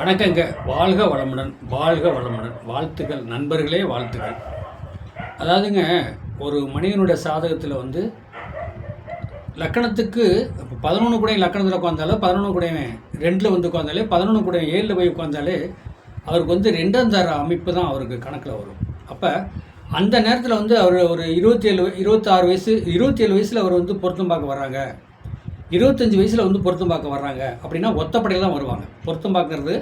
வணக்கங்க. வாழ்க வளமுடன் வாழ்க வளமுடன். வாழ்த்துக்கள் நண்பர்களே வாழ்த்துக்கள். அதாவதுங்க ஒரு மனிதனுடைய சாதகத்தில் வந்து லக்கணத்துக்கு இப்போ பதினொன்று கூட லக்கணத்தில் உட்காந்தாலே பதினொன்று கூட ரெண்டில் வந்து உட்காந்தாலே பதினொன்று கூட ஏழில் போய் உட்காந்தாலே அவருக்கு வந்து ரெண்டாம் தர அமைப்பு தான் அவருக்கு கணக்கில் வரும். அப்போ அந்த நேரத்தில் வந்து அவர் ஒரு இருபத்தேழு இருபத்தாறு வயசு இருபத்தேழு வயசில் அவர் வந்து பொருத்தம் பார்க்க வர்றாங்க. இருபத்தஞ்சி வயசில் வந்து பொருத்தம் பார்க்க வர்றாங்க. அப்படின்னா ஒத்தப்படையில் தான் வருவாங்க. பொருத்தம் பார்க்கறது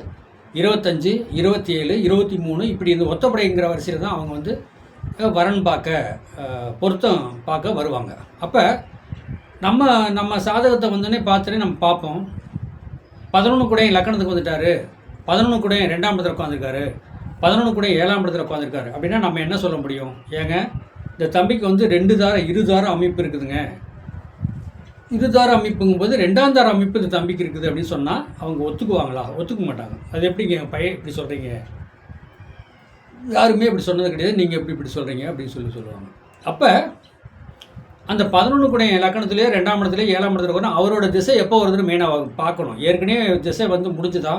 இருபத்தஞ்சி இருபத்தி ஏழு இருபத்தி மூணு இப்படி இந்த ஒத்தப்படைங்கிற வரிசையில் தான் அவங்க வந்து வரன் பார்க்க பொருத்தம் பார்க்க வருவாங்க. அப்போ நம்ம நம்ம சாதகத்தை வந்தோடனே பார்த்துட்டு நம்ம பார்ப்போம். பதினொன்று கூட லக்கணத்துக்கு வந்துட்டாரு. பதினொன்று கூட ரெண்டாம் இடத்துல உட்காந்துருக்காரு பதினொன்று கூட ஏழாம் இடத்துல உட்காந்துருக்காரு அப்படின்னா நம்ம என்ன சொல்ல முடியும்? ஏங்க இந்த தம்பிக்கு வந்து ரெண்டு தார இரு தார அமைப்பு இருக்குதுங்க. இருதார அமைப்புங்கும்போது ரெண்டாம் தார அமைப்பு இந்த தம்பிக்கு இருக்குது அப்படின்னு சொன்னால் அவங்க ஒத்துக்குவாங்களா? ஒத்துக்க மாட்டாங்க. அது எப்படிங்க பையன் இப்படி சொல்கிறீங்க யாருமே இப்படி சொன்னது கிடையாது. நீங்கள் எப்படி இப்படி சொல்கிறீங்க அப்படின்னு சொல்லி சொல்லுவாங்க. அப்போ அந்த பதினொன்று கூட லக்கணத்துலேயே ரெண்டாம் இடத்துல ஏழாம் இடத்துல கூட அவரோட திசை எப்போ வருதுன்னு மெயினாக பார்க்கணும். ஏற்கனவே திசை வந்து முடிஞ்சுதா?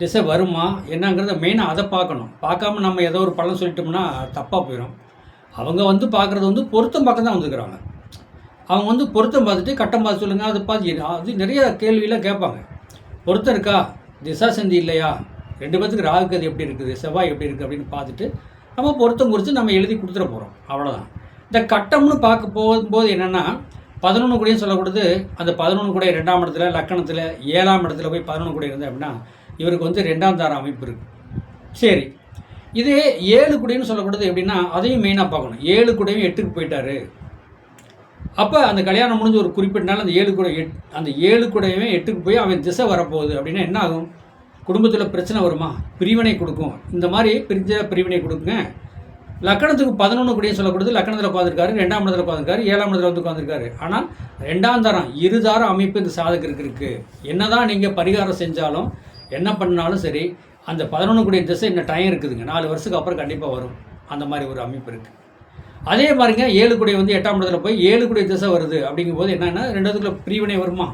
திசை வருமா? என்னங்கிறத மெயினாக அதை பார்க்கணும். பார்க்காம நம்ம ஏதோ ஒரு பலன் சொல்லிட்டோம்னா தப்பாக போயிடும் அவங்க வந்து பார்க்குறது வந்து பொருத்தம் பக்கம் தான் வந்துக்கிறாங்க அவங்க வந்து பொருத்தம் பார்த்துட்டு கட்டம் பார்த்து சொல்லுங்கள் அதை பார்த்து அது நிறைய கேள்வியெல்லாம் கேட்பாங்க. பொருத்தம் இருக்கா? திசா சந்தி இல்லையா? ரெண்டு பேத்துக்கு ராகுக்கு எப்படி இருக்குது? செவ்வாய் எப்படி இருக்குது அப்படின்னு பார்த்துட்டு நம்ம பொருத்தம் குறித்து நம்ம எழுதி கொடுத்துட போகிறோம் அவ்வளோதான் இந்த கட்டம்னு பார்க்க போகும்போது என்னென்னா பதினொன்று கூடயும் சொல்லக்கூடாது. அந்த பதினொன்று கூட ரெண்டாம் இடத்துல லக்கணத்தில் ஏழாம் இடத்துல போய் பதினொன்று கூட இருந்தேன் அப்படின்னா இவருக்கு வந்து ரெண்டாம் தார அமைப்பு இருக்குது சரி. இதே ஏழு குடின்னு சொல்லக்கூடாது எப்படின்னா அதையும் மெயினாக பார்க்கணும். ஏழு குடையும் எட்டுக்கு போயிட்டாரு. அப்போ அந்த கல்யாணம் முடிஞ்ச ஒரு குறிப்பிட்ட நாள் அந்த ஏழு கூட எட் அந்த ஏழு கூடவே எட்டுக்கு போய் அவன் திசை வரப்போகுது. அப்படின்னா என்ன ஆகும்? குடும்பத்தில் பிரச்சனை வருமா? பிரிவினை கொடுக்கும். இந்த மாதிரி பிரிஞ்ச பிரிவினை கொடுக்குங்க. லக்கணத்துக்கு பதினொன்று கூடயும் சொல்லக்கூடாது லக்கணத்தில் உட்காந்துருக்காரு ரெண்டாம் இடத்துல உட்காந்துருக்காரு ஏழாம் இடத்துல வந்து உட்காந்துருக்காரு ஆனால் ரெண்டாம் தரம் இருதார அமைப்பு இந்த சாதகருக்கு இருக்கு. என்னதான் நீங்கள் பரிகாரம் செஞ்சாலும் என்ன பண்ணாலும் சரி அந்த பதினொன்று கூடிய திசை இன்னும் டைம் இருக்குதுங்க. நாலு வருஷத்துக்கு அப்புறம் கண்டிப்பாக வரும். அந்த மாதிரி ஒரு அமைப்பு இருக்குது அதே மாதிரிங்க ஏழு குடை வந்து எட்டாம் இடத்துல போய் ஏழு குடை திசை வருது. அப்படிங்கும்போது என்னென்னா ரெண்டாவதுக்குள்ள பிரிவினை வருமா?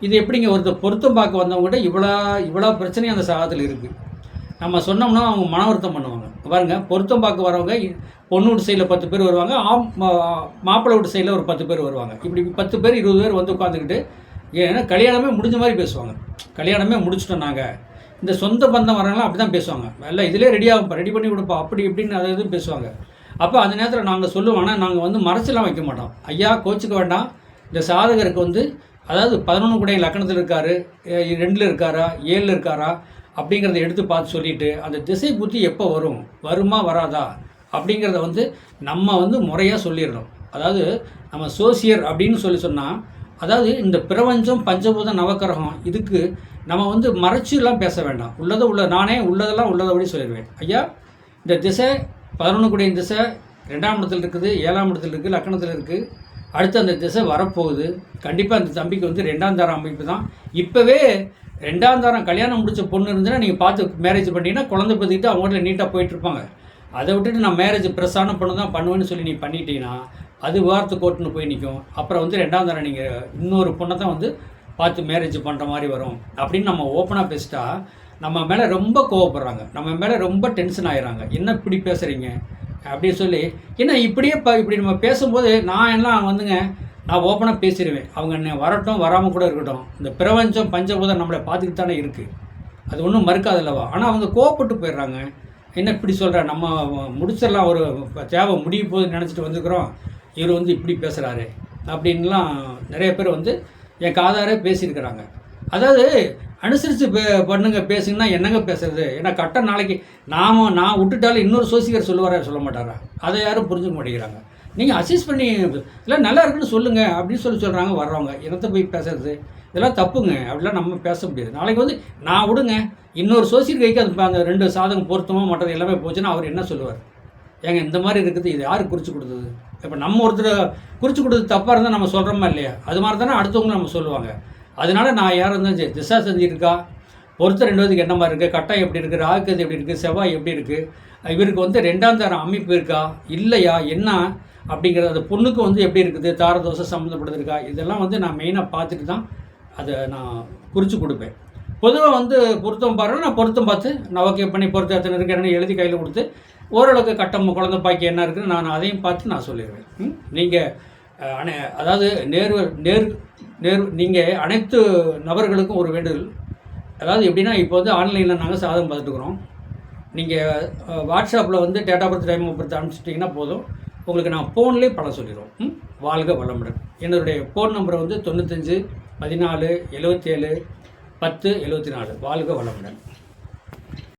இது எப்படிங்க ஒருத்தர் பொருத்தம் பார்க்க வந்தவங்ககிட்ட இவ்வளோ இவ்வளோ பிரச்சனையும் அந்த சாகத்தில் இருக்குது நம்ம சொன்னோம்னா அவங்க மன வருத்தம் பண்ணுவாங்க. பாருங்க பொருத்தம் பார்க்க வரவங்க பொண்ணு வீட்டு சைடில் பத்து பேர் வருவாங்க ஆம் மா- மாப்பிள்ளை வீட்டு சைடில் ஒரு பத்து பேர் வருவாங்க. இப்படி பத்து பேர் இருபது பேர் வந்து உட்காந்துக்கிட்டு ஏன்னா கல்யாணமே முடிஞ்ச மாதிரி பேசுவாங்க. கல்யாணமே முடிச்சிட்டோம் நாங்கள் இந்த சொந்த பந்தம் வரவங்களாம் அப்படி தான் பேசுவாங்க. எல்லாம் இதிலே ரெடியாக ரெடி பண்ணி கொடுப்போம். அப்படி இப்படின்னு அதை எதுவும் பேசுவாங்க. அப்போ அந்த நேரத்தில் நாங்கள் சொல்லுவோம் ஆனால் நாங்கள் வந்து மறைச்செல்லாம் வைக்க மாட்டோம். ஐயா கோச்சுக்க வேண்டாம். இந்த சாதகருக்கு வந்து அதாவது பதினொன்று கூட லக்கணத்தில் இருக்கார் ரெண்டில் இருக்காரா ஏழில் இருக்காரா அப்படிங்கிறத எடுத்து பார்த்து சொல்லிட்டு அந்த திசை புத்தி எப்போ வரும்? வருமா வராதா? அப்படிங்கிறத வந்து நம்ம வந்து முறையாக சொல்லிடணும். அதாவது நம்ம சோசியர் அப்படின்னு சொல்லி சொன்னால் அதாவது இந்த பிரபஞ்சம் பஞ்சபூத நவக்கிரகம் இதுக்கு நம்ம வந்து மறைச்சிலாம் பேச வேண்டாம். உள்ளதை உள்ள நானே உள்ளதெல்லாம் உள்ளதபடி சொல்லிடுவேன். ஐயா இந்த திசை பதினொன்று கூடிய திசை ரெண்டாம் இடத்துல இருக்குது ஏழாம் இடத்துல இருக்குது லக்கணத்தில் இருக்குது அடுத்து அந்த திசை வரப்போகுது. கண்டிப்பாக அந்த தம்பிக்கு வந்து ரெண்டாம் தாரம் அமைப்பு தான். இப்போவே ரெண்டாம் தாரம் கல்யாணம் முடித்த பொண்ணு இருந்துன்னா நீங்கள் பார்த்து மேரேஜ் பண்ணிங்கன்னா குழந்தை பற்றிக்கிட்டு அவங்க வீட்டில் நீட்டாக போயிட்டு இருப்பாங்க. அதை விட்டுட்டு நான் மேரேஜ் ப்ரெஸ்ஸான பொண்ணு தான் பண்ணுவேன்னு சொல்லி நீ பண்ணிட்டீங்கன்னா அது வார்த்தை கோட்டுன்னு போய் நிற்கும் அப்புறம் வந்து ரெண்டாம் தரம் நீங்கள் இன்னொரு பொண்ணை தான் வந்து பார்த்து மேரேஜ் பண்ணுற மாதிரி வரும். அப்படின்னு நம்ம ஓப்பனாக பேசிட்டா நம்ம மேலே ரொம்ப கோவப்படுறாங்க. நம்ம மேலே ரொம்ப டென்ஷன் ஆகிறாங்க என்ன இப்படி பேசுகிறீங்க அப்படின்னு சொல்லி என்ன இப்படியே இப்போ இப்படி நம்ம பேசும்போது நான் எல்லாம் வந்துங்க நான் ஓப்பனாக பேசிடுவேன். அவங்க என்ன வரட்டும் வராமல் கூட இருக்கட்டும். இந்த பிரபஞ்சம் பஞ்சபூதம் நம்மளை பார்த்துக்கிட்டு தானே இருக்குது அது ஒன்றும் மறுக்காதல்லவா ஆனால் அவங்க கோவப்பட்டு போயிடுறாங்க. என்ன இப்படி சொல்கிற நம்ம முடிச்சிடலாம். ஒரு தேவை முடிய போது நினச்சிட்டு வந்துக்கிறோம் இவர் வந்து இப்படி பேசுகிறாரு அப்படின்லாம் நிறைய பேர் வந்து என் காதாரே பேசியிருக்கிறாங்க. அதாவது அனுசரித்து பே பண்ணுங்க பேசுங்கன்னா என்னங்க பேசுறது? ஏன்னா கட்ட நாளைக்கு நாம் நான் விட்டுட்டாலும் இன்னொரு சோசியர் சொல்லுவாரா சொல்ல மாட்டாரா? அதை யாரும் புரிஞ்சுக்க மாட்டேங்கிறாங்க. நீங்கள் அசிஸ்ட் பண்ணி இல்லை நல்லா இருக்குன்னு சொல்லுங்கள் அப்படின்னு சொல்லி சொல்கிறாங்க வர்றவங்க. என்னத்தை போய் பேசுறது? இதெல்லாம் தப்புங்க. அப்படிலாம் நம்ம பேச முடியாது. நாளைக்கு வந்து நான் விடுங்க. இன்னொரு சோசியல் கைக்கு அது அந்த ரெண்டு சாதகம் பொருத்தமாக மற்றது எல்லாமே போச்சுன்னா அவர் என்ன சொல்லுவார்? ஏங்க இந்த மாதிரி இருக்குது இது யார் குறித்து கொடுத்தது? இப்போ நம்ம ஒருத்தர் குறித்து கொடுத்தது தப்பாக இருந்தால் நம்ம சொல்கிறோமா இல்லையா? அது மாதிரி தானே அடுத்தவங்க நம்ம சொல்லுவாங்க. அதனால நான் யாரும் இருந்தாலும் சரி திசா செஞ்சுருக்கா பொறுத்த ரெண்டாவதுக்கு என்ன மாதிரி இருக்குது கட்டாயம் எப்படி இருக்குது ராகுக்கது எப்படி இருக்குது செவ்வாய் எப்படி இருக்குது இவருக்கு வந்து ரெண்டாம் தரம் அமைப்பு இருக்கா? இல்லையா? என்ன? அப்படிங்கிறது அந்த பொண்ணுக்கு வந்து எப்படி இருக்குது? தாரதோசை சம்மந்தப்பட்டது இதெல்லாம் வந்து நான் மெயினாக பார்த்துட்டு தான் அதை நான் குறித்து கொடுப்பேன். பொதுவாக வந்து பொருத்தம் பாருன்னா நான் பொருத்தம் பார்த்து நான் ஓகே பண்ணி பொருத்தம் எத்தனை இருக்கு? என்னன்னு எழுதி கையில் கொடுத்து ஓரளவுக்கு கட்டம் குழந்தை பாக்கி என்ன இருக்குன்னு நான் அதையும் பார்த்து நான் சொல்லிடுவேன். நீங்கள் அனை அதாவது நேர் நேர் நேர் நீங்கள் அனைத்து நபர்களுக்கும் ஒரு வேண்டுதல். அதாவது எப்படின்னா இப்போ வந்து ஆன்லைனில் நாங்கள் சாதகம் பார்த்துட்டுக்குறோம் நீங்கள் வாட்ஸ்அப்பில் வந்து டேட்டா பர்த் டைம் பர்த் அனுப்பிச்சிட்டிங்கன்னா போதும். உங்களுக்கு நான் ஃபோன்லேயே பணம் சொல்லிடுவோம் ம்? வாழ்க வளமுடன். என்னுடைய ஃபோன் நம்பர் வந்து தொண்ணூத்தஞ்சு பதினாலு எழுவத்தேழு பத்து எழுவத்தி நாலு வாழ்க வளமுடன்.